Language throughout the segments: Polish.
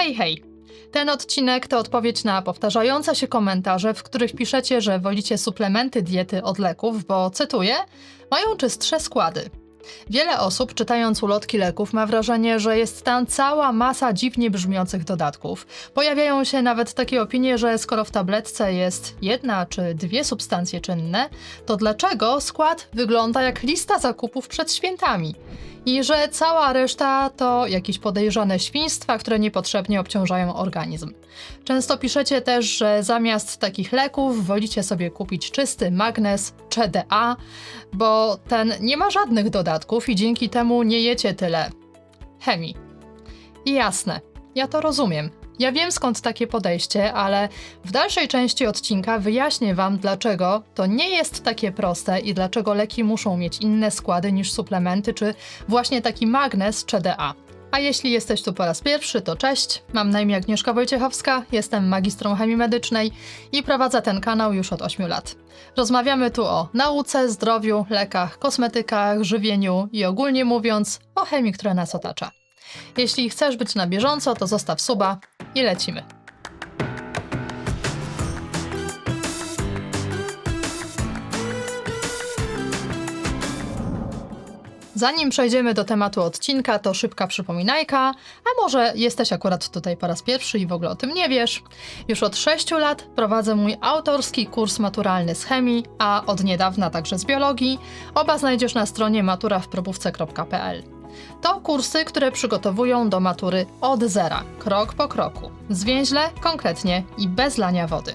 Hej, hej! Ten odcinek to odpowiedź na powtarzające się komentarze, w których piszecie, że wolicie suplementy diety od leków, bo cytuję: mają czystsze składy. Wiele osób, czytając ulotki leków, ma wrażenie, że jest tam cała masa dziwnie brzmiących dodatków. Pojawiają się nawet takie opinie, że skoro w tabletce jest jedna czy dwie substancje czynne, to dlaczego skład wygląda jak lista zakupów przed świętami? I że cała reszta to jakieś podejrzane świństwa, które niepotrzebnie obciążają organizm. Często piszecie też, że zamiast takich leków wolicie sobie kupić czysty magnez CDA, bo ten nie ma żadnych dodatków i dzięki temu nie jecie tyle chemii. I jasne, ja to rozumiem. Ja wiem skąd takie podejście, ale w dalszej części odcinka wyjaśnię Wam, dlaczego to nie jest takie proste i dlaczego leki muszą mieć inne składy niż suplementy, czy właśnie taki magnez czy. A jeśli jesteś tu po raz pierwszy, to cześć. Mam na imię Agnieszka Wojciechowska, jestem magistrą chemii medycznej i prowadzę ten kanał już od 8 lat. Rozmawiamy tu o nauce, zdrowiu, lekach, kosmetykach, żywieniu i ogólnie mówiąc o chemii, która nas otacza. Jeśli chcesz być na bieżąco, to zostaw suba i lecimy. Zanim przejdziemy do tematu odcinka, to szybka przypominajka, a może jesteś akurat tutaj po raz pierwszy i w ogóle o tym nie wiesz. Już od 6 lat prowadzę mój autorski kurs maturalny z chemii, a od niedawna także z biologii. Oba znajdziesz na stronie maturawprobówce.pl. To kursy, które przygotowują do matury od zera, krok po kroku. Zwięźle, konkretnie i bez lania wody.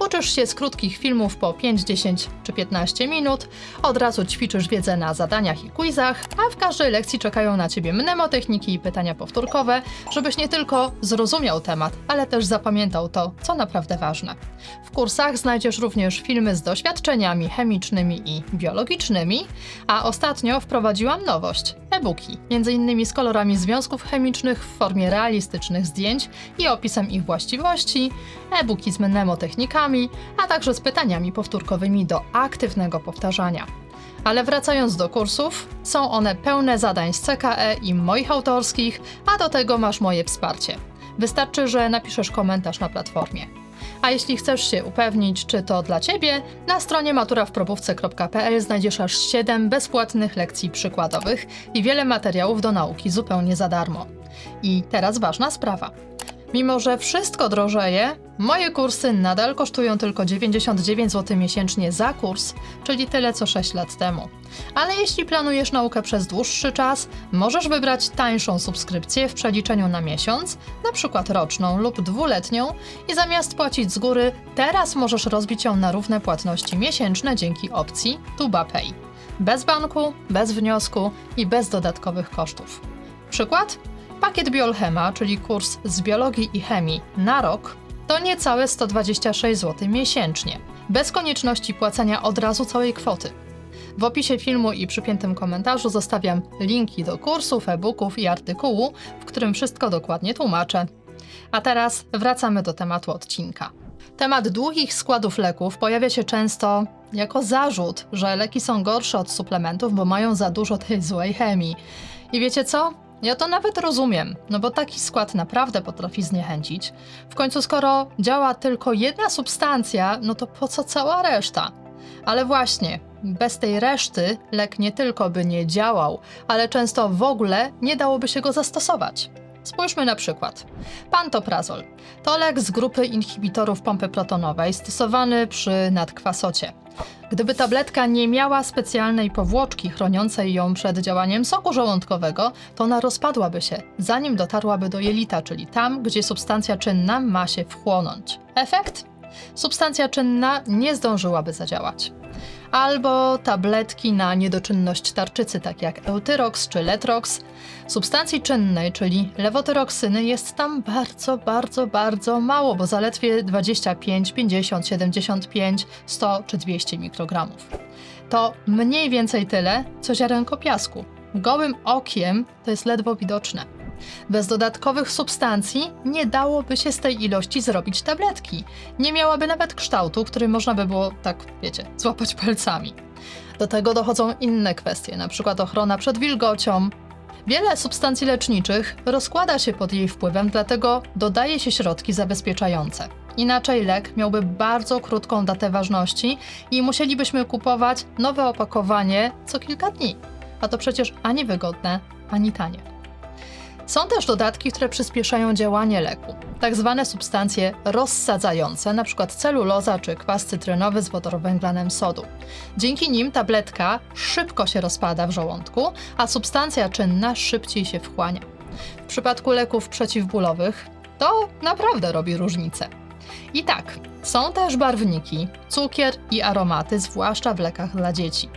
Uczysz się z krótkich filmów po 5, 10 czy 15 minut, od razu ćwiczysz wiedzę na zadaniach i quizach, a w każdej lekcji czekają na ciebie mnemotechniki i pytania powtórkowe, żebyś nie tylko zrozumiał temat, ale też zapamiętał to, co naprawdę ważne. W kursach znajdziesz również filmy z doświadczeniami chemicznymi i biologicznymi, a ostatnio wprowadziłam nowość e-booki, innymi z kolorami związków chemicznych w formie realistycznych zdjęć i opisem ich właściwości, e-booki z mnemotechnikami, a także z pytaniami powtórkowymi do aktywnego powtarzania. Ale wracając do kursów, są one pełne zadań z CKE i moich autorskich, a do tego masz moje wsparcie. Wystarczy, że napiszesz komentarz na platformie. A jeśli chcesz się upewnić, czy to dla Ciebie, na stronie maturawprobówce.pl znajdziesz aż 7 bezpłatnych lekcji przykładowych i wiele materiałów do nauki zupełnie za darmo. I teraz ważna sprawa. Mimo, że wszystko drożeje, moje kursy nadal kosztują tylko 99 zł miesięcznie za kurs, czyli tyle co 6 lat temu. Ale jeśli planujesz naukę przez dłuższy czas, możesz wybrać tańszą subskrypcję w przeliczeniu na miesiąc, na przykład roczną lub dwuletnią i zamiast płacić z góry, teraz możesz rozbić ją na równe płatności miesięczne dzięki opcji TubaPay. Bez banku, bez wniosku i bez dodatkowych kosztów. Przykład? Pakiet Biolchema, czyli kurs z biologii i chemii na rok, to niecałe 126 zł miesięcznie, bez konieczności płacenia od razu całej kwoty. W opisie filmu i przypiętym komentarzu zostawiam linki do kursów, e-booków i artykułu, w którym wszystko dokładnie tłumaczę. A teraz wracamy do tematu odcinka. Temat długich składów leków pojawia się często jako zarzut, że leki są gorsze od suplementów, bo mają za dużo tej złej chemii. I wiecie co? Ja to nawet rozumiem, no bo taki skład naprawdę potrafi zniechęcić. W końcu, skoro działa tylko jedna substancja, no to po co cała reszta? Ale właśnie, bez tej reszty lek nie tylko by nie działał, ale często w ogóle nie dałoby się go zastosować. Spójrzmy na przykład. Pantoprazol to lek z grupy inhibitorów pompy protonowej stosowany przy nadkwasocie. Gdyby tabletka nie miała specjalnej powłoczki chroniącej ją przed działaniem soku żołądkowego, to ona rozpadłaby się, zanim dotarłaby do jelita, czyli tam, gdzie substancja czynna ma się wchłonąć. Efekt? Substancja czynna nie zdążyłaby zadziałać. Albo tabletki na niedoczynność tarczycy, takie jak Eutyrox czy Letrox. Substancji czynnej, czyli lewotyroksyny, jest tam bardzo, bardzo, bardzo mało, bo zaledwie 25, 50, 75, 100 czy 200 mikrogramów. To mniej więcej tyle, co ziarenko piasku. Gołym okiem to jest ledwo widoczne. Bez dodatkowych substancji nie dałoby się z tej ilości zrobić tabletki. Nie miałaby nawet kształtu, który można by było, tak wiecie, złapać palcami. Do tego dochodzą inne kwestie, przykład ochrona przed wilgocią. Wiele substancji leczniczych rozkłada się pod jej wpływem, dlatego dodaje się środki zabezpieczające. Inaczej lek miałby bardzo krótką datę ważności i musielibyśmy kupować nowe opakowanie co kilka dni. A to przecież ani wygodne, ani tanie. Są też dodatki, które przyspieszają działanie leku. Tak zwane substancje rozsadzające, np. celuloza czy kwas cytrynowy z wodorowęglanem sodu. Dzięki nim tabletka szybko się rozpada w żołądku, a substancja czynna szybciej się wchłania. W przypadku leków przeciwbólowych to naprawdę robi różnicę. I tak, są też barwniki, cukier i aromaty, zwłaszcza w lekach dla dzieci.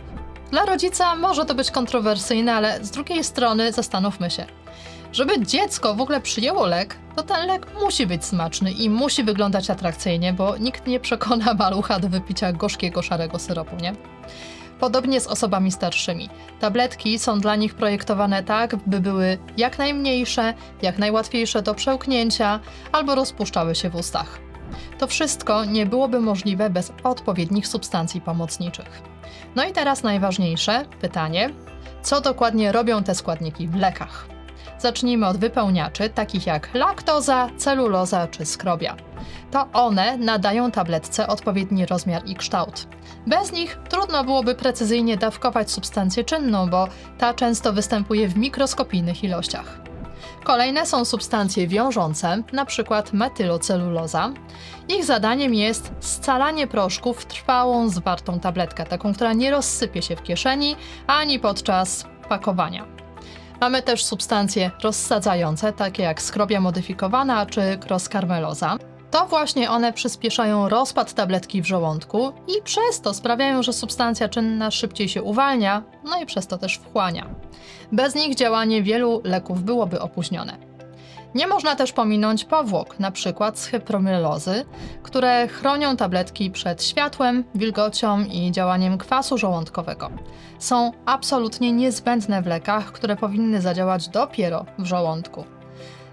Dla rodzica może to być kontrowersyjne, ale z drugiej strony zastanówmy się. Żeby dziecko w ogóle przyjęło lek, to ten lek musi być smaczny i musi wyglądać atrakcyjnie, bo nikt nie przekona malucha do wypicia gorzkiego szarego syropu, nie? Podobnie z osobami starszymi. Tabletki są dla nich projektowane tak, by były jak najmniejsze, jak najłatwiejsze do przełknięcia albo rozpuszczały się w ustach. To wszystko nie byłoby możliwe bez odpowiednich substancji pomocniczych. No i teraz najważniejsze pytanie: co dokładnie robią te składniki w lekach? Zacznijmy od wypełniaczy, takich jak laktoza, celuloza czy skrobia. To one nadają tabletce odpowiedni rozmiar i kształt. Bez nich trudno byłoby precyzyjnie dawkować substancję czynną, bo ta często występuje w mikroskopijnych ilościach. Kolejne są substancje wiążące, np. metyloceluloza. Ich zadaniem jest scalanie proszku w trwałą, zwartą tabletkę, taką, która nie rozsypie się w kieszeni ani podczas pakowania. Mamy też substancje rozsadzające, takie jak skrobia modyfikowana czy kroskarmeloza. To właśnie one przyspieszają rozpad tabletki w żołądku i przez to sprawiają, że substancja czynna szybciej się uwalnia, no i przez to też wchłania. Bez nich działanie wielu leków byłoby opóźnione. Nie można też pominąć powłok, np. z hypromylozy, które chronią tabletki przed światłem, wilgocią i działaniem kwasu żołądkowego. Są absolutnie niezbędne w lekach, które powinny zadziałać dopiero w żołądku.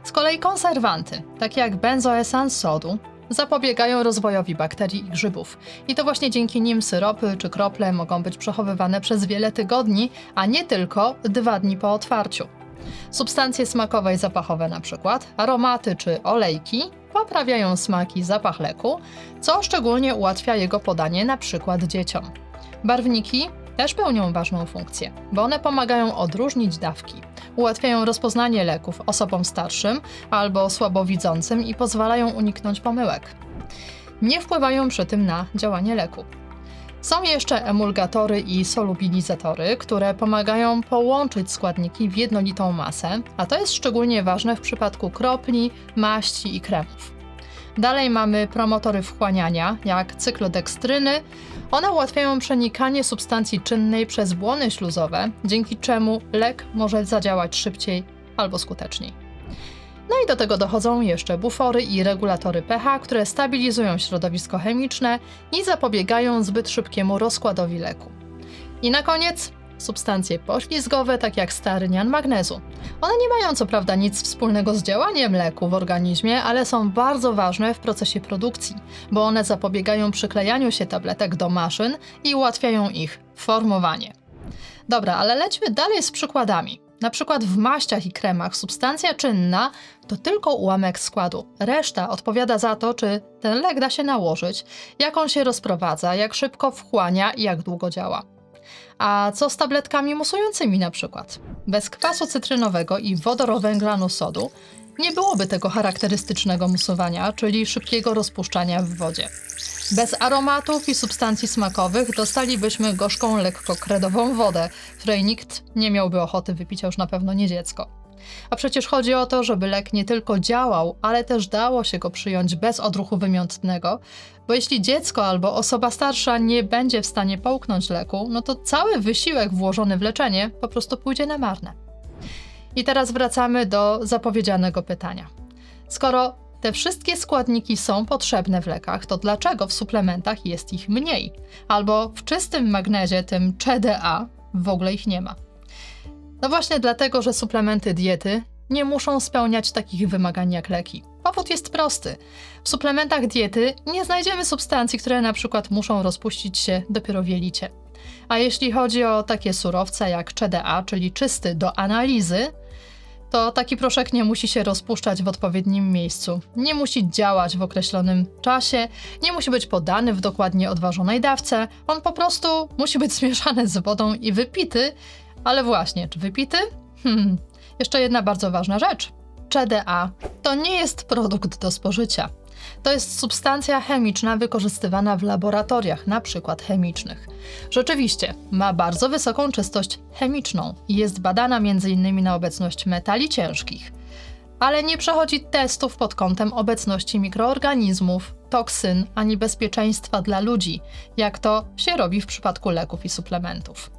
Z kolei konserwanty, takie jak benzoesan sodu, zapobiegają rozwojowi bakterii i grzybów. I to właśnie dzięki nim syropy czy krople mogą być przechowywane przez wiele tygodni, a nie tylko dwa dni po otwarciu. Substancje smakowe i zapachowe na przykład, aromaty czy olejki poprawiają smak i zapach leku, co szczególnie ułatwia jego podanie na przykład dzieciom. Barwniki też pełnią ważną funkcję, bo one pomagają odróżnić dawki, ułatwiają rozpoznanie leków osobom starszym albo słabowidzącym i pozwalają uniknąć pomyłek. Nie wpływają przy tym na działanie leku. Są jeszcze emulgatory i solubilizatory, które pomagają połączyć składniki w jednolitą masę, a to jest szczególnie ważne w przypadku kropli, maści i kremów. Dalej mamy promotory wchłaniania, jak cyklodekstryny. One ułatwiają przenikanie substancji czynnej przez błony śluzowe, dzięki czemu lek może zadziałać szybciej albo skuteczniej. No i do tego dochodzą jeszcze bufory i regulatory pH, które stabilizują środowisko chemiczne i zapobiegają zbyt szybkiemu rozkładowi leku. I na koniec substancje poślizgowe, tak jak starynian magnezu. One nie mają co prawda nic wspólnego z działaniem leku w organizmie, ale są bardzo ważne w procesie produkcji, bo one zapobiegają przyklejaniu się tabletek do maszyn i ułatwiają ich formowanie. Dobra, ale lećmy dalej z przykładami. Na przykład w maściach i kremach substancja czynna to tylko ułamek składu. Reszta odpowiada za to, czy ten lek da się nałożyć, jak on się rozprowadza, jak szybko wchłania i jak długo działa. A co z tabletkami musującymi na przykład? Bez kwasu cytrynowego i wodorowęglanu sodu nie byłoby tego charakterystycznego musowania, czyli szybkiego rozpuszczania w wodzie. Bez aromatów i substancji smakowych dostalibyśmy gorzką, lekko kredową wodę, której nikt nie miałby ochoty wypić, a już na pewno nie dziecko. A przecież chodzi o to, żeby lek nie tylko działał, ale też dało się go przyjąć bez odruchu wymiotnego, bo jeśli dziecko albo osoba starsza nie będzie w stanie połknąć leku, no to cały wysiłek włożony w leczenie po prostu pójdzie na marne. I teraz wracamy do zapowiedzianego pytania. Skoro te wszystkie składniki są potrzebne w lekach, to dlaczego w suplementach jest ich mniej? Albo w czystym magnezie, tym CDA, w ogóle ich nie ma? No właśnie dlatego, że suplementy diety nie muszą spełniać takich wymagań jak leki. Powód jest prosty. W suplementach diety nie znajdziemy substancji, które na przykład muszą rozpuścić się dopiero w jelicie. A jeśli chodzi o takie surowce jak CDA, czyli czysty do analizy, to taki proszek nie musi się rozpuszczać w odpowiednim miejscu, nie musi działać w określonym czasie, nie musi być podany w dokładnie odważonej dawce, on po prostu musi być zmieszany z wodą i wypity. Ale właśnie, czy wypity? Hmm. Jeszcze jedna bardzo ważna rzecz. CDA to nie jest produkt do spożycia. To jest substancja chemiczna wykorzystywana w laboratoriach, na przykład chemicznych. Rzeczywiście, ma bardzo wysoką czystość chemiczną i jest badana m.in. na obecność metali ciężkich, ale nie przechodzi testów pod kątem obecności mikroorganizmów, toksyn ani bezpieczeństwa dla ludzi, jak to się robi w przypadku leków i suplementów.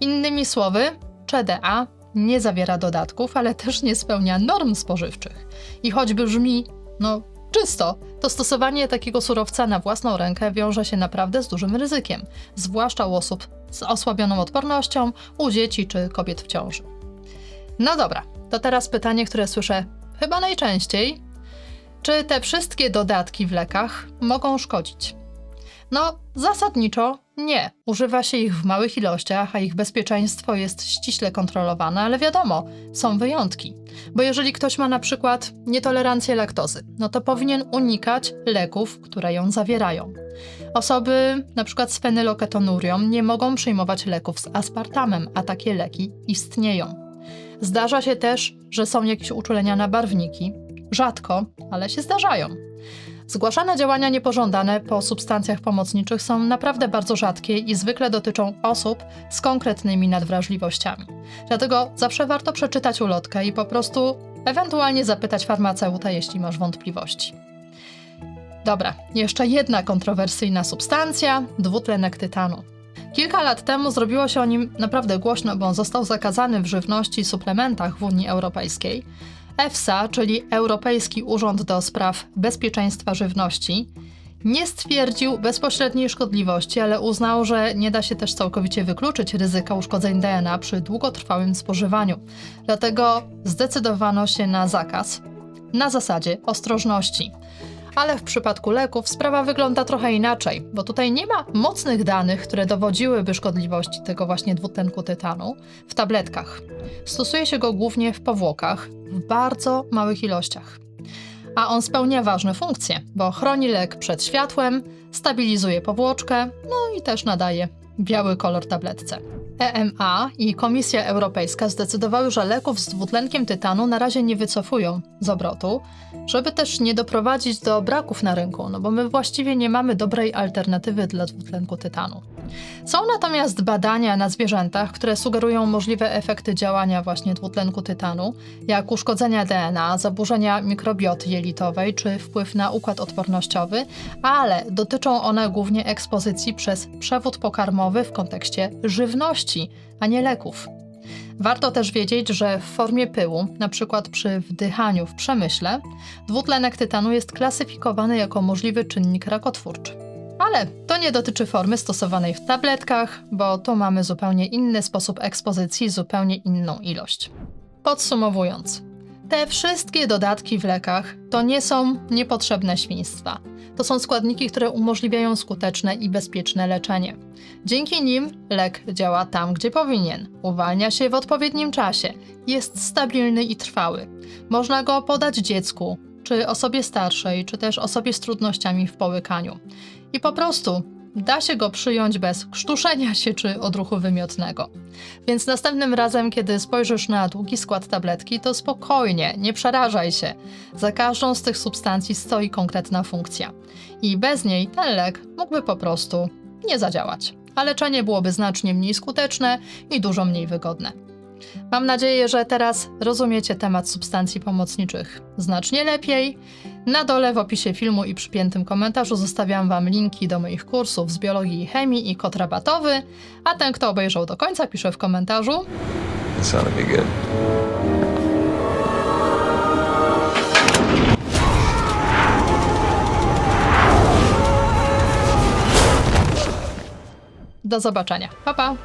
Innymi słowy, CDA nie zawiera dodatków, ale też nie spełnia norm spożywczych. I choć brzmi, no, czysto, to stosowanie takiego surowca na własną rękę wiąże się naprawdę z dużym ryzykiem, zwłaszcza u osób z osłabioną odpornością, u dzieci czy kobiet w ciąży. No dobra, to teraz pytanie, które słyszę chyba najczęściej. Czy te wszystkie dodatki w lekach mogą szkodzić? No, zasadniczo nie. Używa się ich w małych ilościach, a ich bezpieczeństwo jest ściśle kontrolowane, ale wiadomo, są wyjątki. Bo jeżeli ktoś ma na przykład nietolerancję laktozy, no to powinien unikać leków, które ją zawierają. Osoby na przykład z fenyloketonurią nie mogą przyjmować leków z aspartamem, a takie leki istnieją. Zdarza się też, że są jakieś uczulenia na barwniki. Rzadko, ale się zdarzają. Zgłaszane działania niepożądane po substancjach pomocniczych są naprawdę bardzo rzadkie i zwykle dotyczą osób z konkretnymi nadwrażliwościami. Dlatego zawsze warto przeczytać ulotkę i po prostu ewentualnie zapytać farmaceuta, jeśli masz wątpliwości. Dobra, jeszcze jedna kontrowersyjna substancja dwutlenek tytanu. Kilka lat temu zrobiło się o nim naprawdę głośno, bo on został zakazany w żywności i suplementach w Unii Europejskiej. EFSA, czyli Europejski Urząd do Spraw Bezpieczeństwa Żywności, nie stwierdził bezpośredniej szkodliwości, ale uznał, że nie da się też całkowicie wykluczyć ryzyka uszkodzeń DNA przy długotrwałym spożywaniu. Dlatego zdecydowano się na zakaz na zasadzie ostrożności. Ale w przypadku leków sprawa wygląda trochę inaczej, bo tutaj nie ma mocnych danych, które dowodziłyby szkodliwości tego właśnie dwutlenku tytanu w tabletkach. Stosuje się go głównie w powłokach, w bardzo małych ilościach. A on spełnia ważne funkcje, bo chroni lek przed światłem, stabilizuje powłoczkę, no i też nadaje biały kolor tabletce. EMA i Komisja Europejska zdecydowały, że leków z dwutlenkiem tytanu na razie nie wycofują z obrotu, żeby też nie doprowadzić do braków na rynku, no bo my właściwie nie mamy dobrej alternatywy dla dwutlenku tytanu. Są natomiast badania na zwierzętach, które sugerują możliwe efekty działania właśnie dwutlenku tytanu, jak uszkodzenia DNA, zaburzenia mikrobioty jelitowej czy wpływ na układ odpornościowy, ale dotyczą one głównie ekspozycji przez przewód pokarmowy w kontekście żywności, a nie leków. Warto też wiedzieć, że w formie pyłu, np. przy wdychaniu w przemyśle, dwutlenek tytanu jest klasyfikowany jako możliwy czynnik rakotwórczy. Ale to nie dotyczy formy stosowanej w tabletkach, bo tu mamy zupełnie inny sposób ekspozycji, zupełnie inną ilość. Podsumowując, te wszystkie dodatki w lekach to nie są niepotrzebne świństwa. To są składniki, które umożliwiają skuteczne i bezpieczne leczenie. Dzięki nim lek działa tam, gdzie powinien, uwalnia się w odpowiednim czasie, jest stabilny i trwały. Można go podać dziecku, czy osobie starszej, czy też osobie z trudnościami w połykaniu. I po prostu da się go przyjąć bez krztuszenia się czy odruchu wymiotnego. Więc następnym razem, kiedy spojrzysz na długi skład tabletki, to spokojnie, nie przerażaj się. Za każdą z tych substancji stoi konkretna funkcja. I bez niej ten lek mógłby po prostu nie zadziałać. A leczenie byłoby znacznie mniej skuteczne i dużo mniej wygodne. Mam nadzieję, że teraz rozumiecie temat substancji pomocniczych znacznie lepiej. Na dole w opisie filmu i przypiętym komentarzu zostawiam Wam linki do moich kursów z biologii i chemii i kod rabatowy, a ten, kto obejrzał do końca, pisze w komentarzu. Do zobaczenia. Pa, pa!